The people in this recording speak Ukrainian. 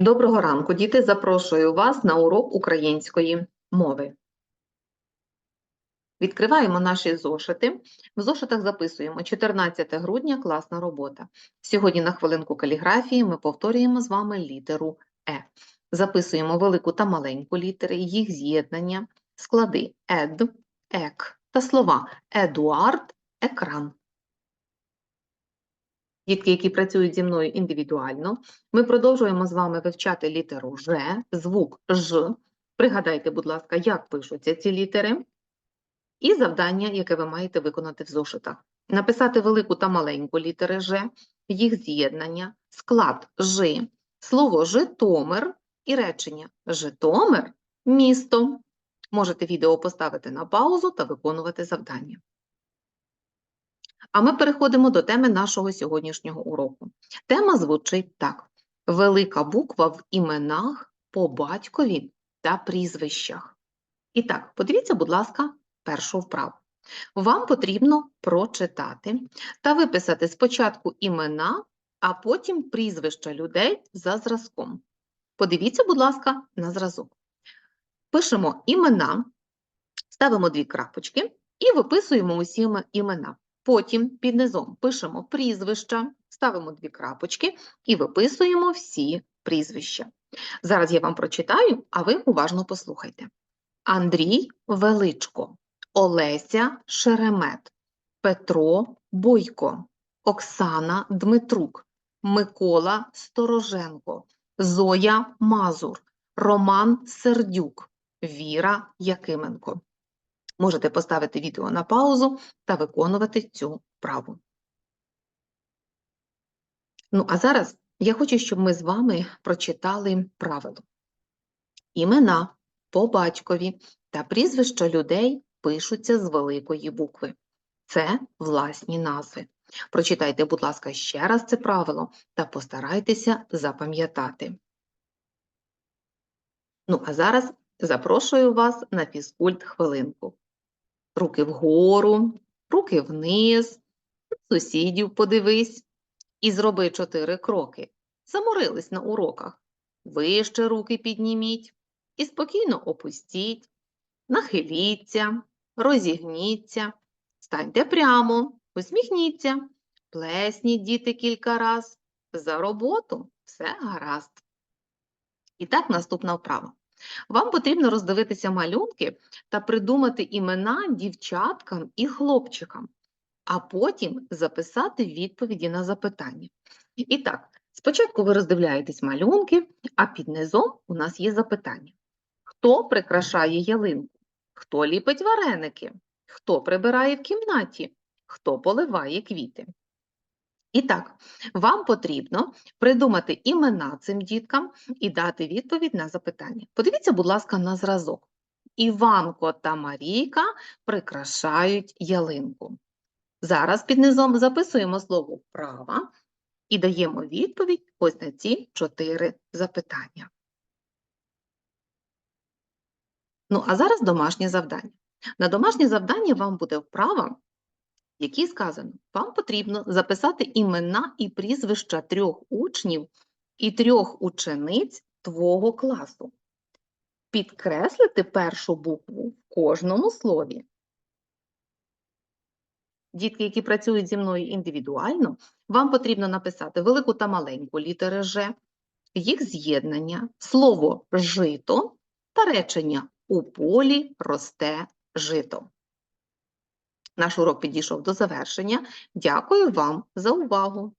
Доброго ранку, діти. Запрошую вас на урок української мови. Відкриваємо наші зошити. В зошитах записуємо 14 грудня, класна робота. Сьогодні на хвилинку каліграфії ми повторюємо з вами літеру Е. Записуємо велику та маленьку літери, їх з'єднання, склади ед, ек та слова Едуард, екран. Дітки, які працюють зі мною індивідуально, ми продовжуємо з вами вивчати літеру Ж, звук Ж. Пригадайте, будь ласка, як пишуться ці літери, і завдання, яке ви маєте виконати в зошитах. Написати велику та маленьку літери Ж, їх з'єднання, склад Ж, слово Житомир і речення Житомир – місто. Можете відео поставити на паузу та виконувати завдання. А ми переходимо до теми нашого сьогоднішнього уроку. Тема звучить так: велика буква в іменах по батькові та прізвищах. І так, подивіться, будь ласка, першу вправу. Вам потрібно прочитати та виписати спочатку імена, а потім прізвища людей за зразком. Подивіться, будь ласка, на зразок. Пишемо імена, ставимо дві крапочки і виписуємо усі імена. Потім під низом пишемо прізвища, ставимо дві крапочки і виписуємо всі прізвища. Зараз я вам прочитаю, а ви уважно послухайте. Андрій Величко, Олеся Шеремет, Петро Бойко, Оксана Дмитрук, Микола Стороженко, Зоя Мазур, Роман Сердюк, Віра Якименко. Можете поставити відео на паузу та виконувати цю вправу. Ну, а зараз я хочу, щоб ми з вами прочитали правило. Імена по батькові та прізвища людей пишуться з великої букви. Це власні назви. Прочитайте, будь ласка, ще раз це правило та постарайтеся запам'ятати. Ну, а зараз запрошую вас на фізкульт хвилинку. Руки вгору, руки вниз, сусідів подивись і зроби чотири кроки. Заморились на уроках. Вище руки підніміть і спокійно опустіть, нахиліться, розігніться, станьте прямо, усміхніться, плесніть діти кілька раз. За роботу все гаразд. І так, наступна вправа. Вам потрібно роздивитися малюнки та придумати імена дівчаткам і хлопчикам, а потім записати відповіді на запитання. І так, спочатку ви роздивляєтесь малюнки, а під низом у нас є запитання. Хто прикрашає ялинку? Хто ліпить вареники? Хто прибирає в кімнаті? Хто поливає квіти? І так, вам потрібно придумати імена цим діткам і дати відповідь на запитання. Подивіться, будь ласка, на зразок. Іванко та Марійка прикрашають ялинку. Зараз під низом записуємо слово вправа і даємо відповідь ось на ці чотири запитання. Ну, а зараз домашнє завдання. На домашнє завдання вам буде вправа, якій сказано, вам потрібно записати імена і прізвища трьох учнів і трьох учениць твого класу. Підкреслити першу букву в кожному слові. Дітки, які працюють зі мною індивідуально, вам потрібно написати велику та маленьку літери Ж, їх з'єднання, слово жито та речення у полі росте жито. Наш урок підійшов до завершення. Дякую вам за увагу!